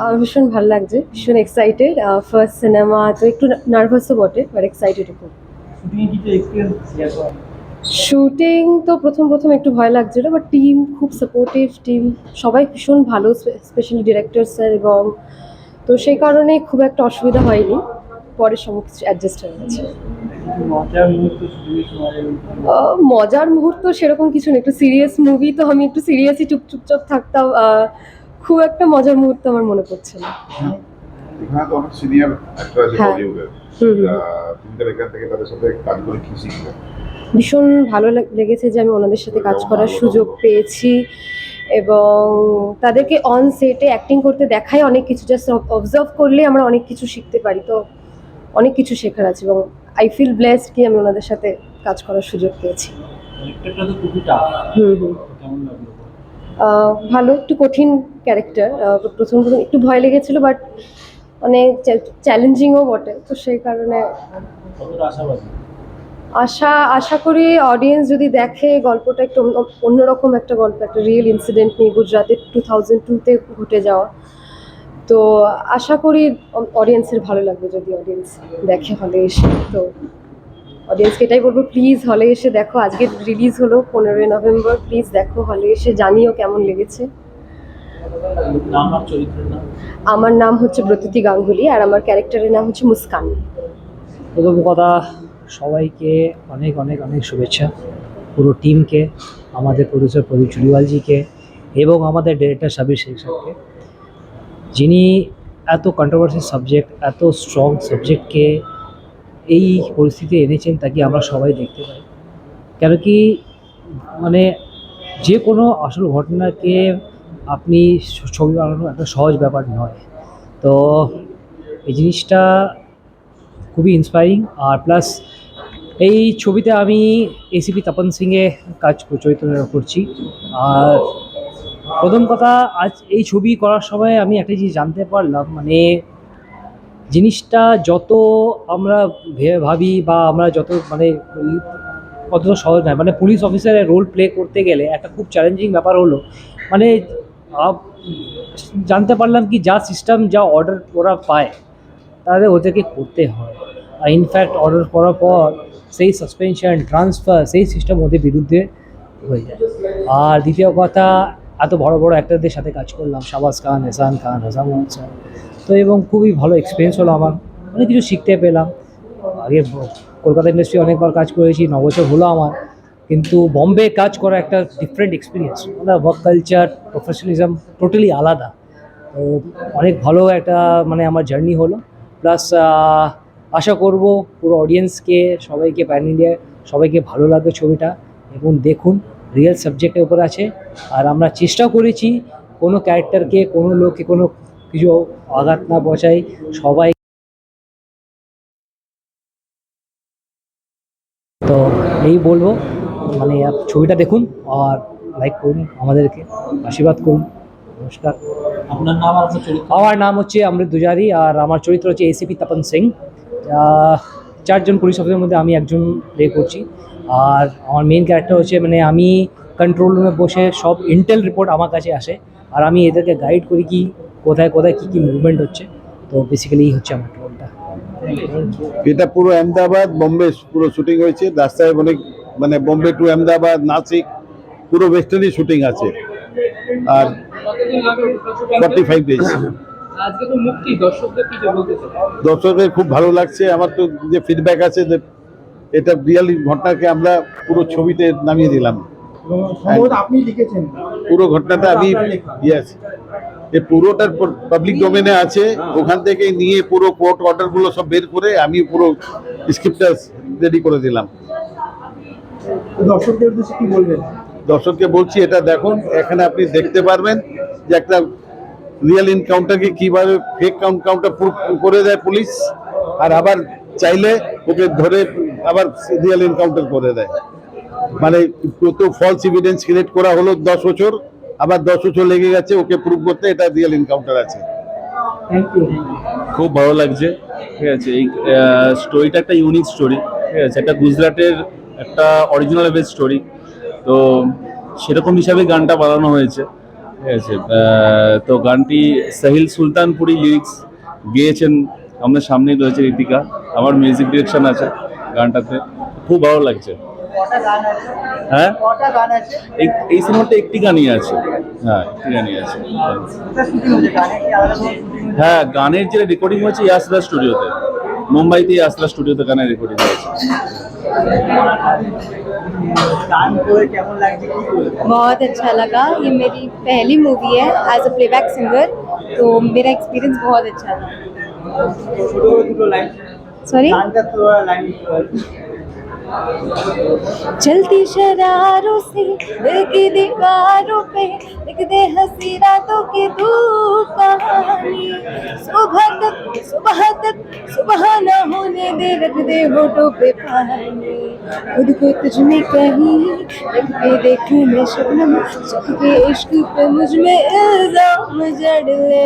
আমার ভীষণ ভালো লাগছে, ভীষণ এক্সাইটেড ফার্স্ট সিনেমা তো একটু নার্ভাসও বটে বাট এক্সাইটেড খুব। শুটিং তো প্রথম প্রথম একটু ভয় লাগছিল বাট টিম খুব সাপোর্টিভ টিম সবাই ভীষণ ভালো স্পেশালি ডিরেক্টর স্যার এবং তো সেই কারণে খুব একটা অসুবিধা হয়নি, পরে সমস্ত অ্যাডজাস্ট হয়ে গেছে। মজার মুহূর্ত সেরকম কিছু নেই। একটু সিরিয়াস মুভি তো আমি একটু সিরিয়াসই চুপ চুপচাপ থাকতাম খুব একটা মজার মুহূর্ত আমার মনে পড়ছে না। এখানে তো অনেক সিনিয়র অ্যাক্টর আছে হ্যাঁ। বলিউডের হুম হুম। আহ, তুমি তাহলে এখান থেকে তাদের সাথে কাজ করে কি শিখলে? ভীষণ ভালো লেগেছে যে আমি ওনাদের সাথে কাজ করার সুযোগ পেয়েছি এবং তাদেরকে অন সেটে অ্যাক্টিং করতে দেখাই অনেক কিছু জাস্ট অবজার্ভ করলে আমরা অনেক কিছু শিখতে পারি। তো অনেক কিছু শেখার আছে এবং আই ফিল ব্লেসড কি আমি ওনাদের সাথে কাজ করার সুযোগ পেয়েছি। হুম হুম। ভালো, একটু কঠিন ক্যারেক্টার প্রথম প্রথম একটু ভয় লেগেছিল বাট অনেক চ্যালেঞ্জিংও বটে, তো সেই কারণে আশা আশা করি অডিয়েন্স যদি দেখে গল্পটা একটু অন্য- অন্যরকম একটা গল্প, একটা রিয়েল ইনসিডেন্ট নিয়ে গুজরাটে টু থাউজেন্ড টুতে ঘটে যাওয়া। তো আশা করি অডিয়েন্সের ভালো লাগবে যদি অডিয়েন্স দেখে হলে এসে। তো অডিয়েন্সকে এটাই বলব প্লিজ হলে এসে দেখো আজকে রিলিজ হলো পনেরোই নভেম্বর প্লিজ দেখো হলে এসে জানিও কেমন লেগেছে। নাম আর চরিত্রের নাম? আমার নাম হচ্ছে ব্রততী গাঙ্গুলি আর আমার ক্যারেক্টারের নাম হচ্ছে মুস্কান। প্রথম কথা সবাইকে অনেক অনেক অনেক শুভেচ্ছা। পুরো টিমকে আমাদের প্রডিউসার প্রদীপ চুরিওয়ালজিকে এবং আমাদের ডিরেক্টর সাবির শেখ সাহেবকে যিনি এত কন্ট্রোভার্সি সাবজেক্ট এত স্ট্রং সাবজেক্টকে এই পরিস্থিতি এনেছেন তাকে আমরা সবাই দেখতে পাই? কেন কি মানে যে কোনো আসল ঘটনাকে আপনি ছবি বানানো একটা সহজ ব্যাপার নয়। তো এই জিনিসটা খুবই ইন্সপায়ারিং আর প্লাস এই ছবিতে আমি এসিপি তপন সিংয়ে কাজ চরিত্র করছি। আর প্রথম কথা, আজ এই ছবি করার সময় আমি একটা জিনিস জানতে পারলাম মানে জিনিসটা যত আমরা ভেবে বা আমরা যত মানে কতটা সহজ নয় মানে পুলিশ অফিসারের রোল প্লে করতে গেলে একটা খুব চ্যালেঞ্জিং ব্যাপার হলো মানে জানতে পারলাম কি যা সিস্টেম যা অর্ডার ওরা পায় তাদের ওদেরকে করতে হয়। আর ইনফ্যাক্ট অর্ডার করার পর সেই সাসপেনশন ট্রান্সফার সেই সিস্টেম ওদের বিরুদ্ধে হয়ে যায়। আর দ্বিতীয় কথা এত বড় বড় অ্যাক্টরদের সাথে কাজ করলাম শাবাজ খান এসান খান হাসান খান তো এবং খুবই ভালো এক্সপিরিয়েন্স হলো আমার। অনেক কিছু শিখতে পেলাম। আগে কলকাতা ইন্ডাস্ট্রি অনেকবার কাজ করেছি, ন বছর হলো আমার। কিন্তু বম্বে কাজ করা একটা ডিফারেন্ট এক্সপিরিয়েন্স মানে ওয়ার্ক কালচার প্রফেশনালিজম টোটালি আলাদা। তো অনেক ভালো একটা মানে আমার জার্নি হলো। প্লাস আশা করব পুরো অডিয়েন্সকে সবাইকে প্যান ইন্ডিয়া সবাইকে ভালো লাগবে ছবিটা। এবং দেখুন রিয়েল সাবজেক্টের উপর আছে। আর আমরা চেষ্টা করেছি কোনো ক্যারেক্টারকে কোনো লোককে কোনো কিছু আঘাত না পৌঁছাই। সবাই তো এই বলব মানে ছবিটা দেখুন আর লাইক করুন আমাদেরকে আশীর্বাদ করুন। নমস্কার। আপনার নাম আমার নাম হচ্ছে অমৃত দুজারি আর আমার চরিত্র হচ্ছে এসিপি তপন সিং। আহ, চারজন পুলিশ অফিসারের মধ্যে আমি একজন প্লে করছি। আর আমার মেন ক্যারেক্টার হচ্ছে মানে আমি কন্ট্রোল রুমে বসে সব ইন্টেল রিপোর্ট আমার কাছে আসে। আর আমি এদেরকে গাইড করি কি কোথায় কোথায় কী কী মুভমেন্ট হচ্ছে। তো বেসিক্যালি এই হচ্ছে আমার রোলটা এটা পুরো আহমেদাবাদ বোম্বে পুরো শুটিং হয়েছে। রাস্তায় অনেক মানে বোম্বে টু আহমেদাবাদ নাসিক পুরো ওয়েস্টার্নই শুটিং আছে। আর ফর্টি ফাইভ ডেজ দর্শকদের কি বলতে দর্শকের খুব ভালো লাগছে। আমার তো যে ফিডব্যাক আছে যে এটা রিয়ালি ঘটনাকে আমরা পুরো ছবিতে নামিয়ে দিলাম। সম্ভবত আপনি লিখেছেন। পুরো ঘটনাটা আমি ইয়েস এ পুরোটার পাবলিক ডোমেনে আছে। ওখান থেকে নিয়ে পুরো কোর্ট অর্ডারগুলো সব বের করে আমি পুরো স্ক্রিপ্টটা রেডি করে দিলাম। দর্শকদের উদ্দেশ্যে কি বলবেন? দর্শককে বলছি এটা দেখুন এখানে আপনি দেখতে পারবেন যে একটা রিয়েল ইনকাউন্টারকে কীভাবে ফেক কাউন্টার প্রুফ করে দেয় পুলিশ আর আবার চাইলে ওকে ধরে আবার রিয়েল এনকাউন্টার করে দেয়। মানে কত ফলস এভিডেন্স ক্রিয়েট করা হলো দশ বছর আবার দশ বছর লেগে গেছে ওকে প্রুভ করতে এটা রিয়েল এনকাউন্টার আছে। খুব ভালো লাগছে। ঠিক আছে এই স্টোরিটা একটা ইউনিক স্টোরি ঠিক আছে একটা গুজরাটের একটা অরিজিনাল বেস স্টোরি তো তো সেরকম হিসাবে গানটা বানানো হয়েছে। ঠিক আছে তো গানটি সাহিল সুলতানপুরি লিরিক্স গেয়েছেন আমাদের সামনেই রয়েছে রীতিকা। আমার মিউজিক ডিরেকশন আছে গানটাতে। খুব ভালো লাগছে। হ্যাঁ? এই সিনেমাতে একটি গানই আছে। হ্যাঁ একটি গানই আছে। হ্যাঁ গানের যে রেকর্ডিং হচ্ছে ইয়াসরা স্টুডিওতে মুম্বাইতে ইয়াসরা স্টুডিওতে গানের রেকর্ডিং হয়েছে। बहुत अच्छा लगा। ये मेरी पहली मूवी है एज अ प्लेबैक सिंगर तो मेरा एक्सपीरियंस बहुत अच्छा था। सॉरी चलती शरारों से दिल की दीवारों पे लिख दे हँसी रातों की तू कहानी। सुबह तक सुबह तक सुबह न होने दे रख दे होठों पे पानी। खुद को तुझ में कहीं रख के देखूँ मैं शबनम सुख के इश्क पे मुझमें इल्ज़ाम जड़ ले।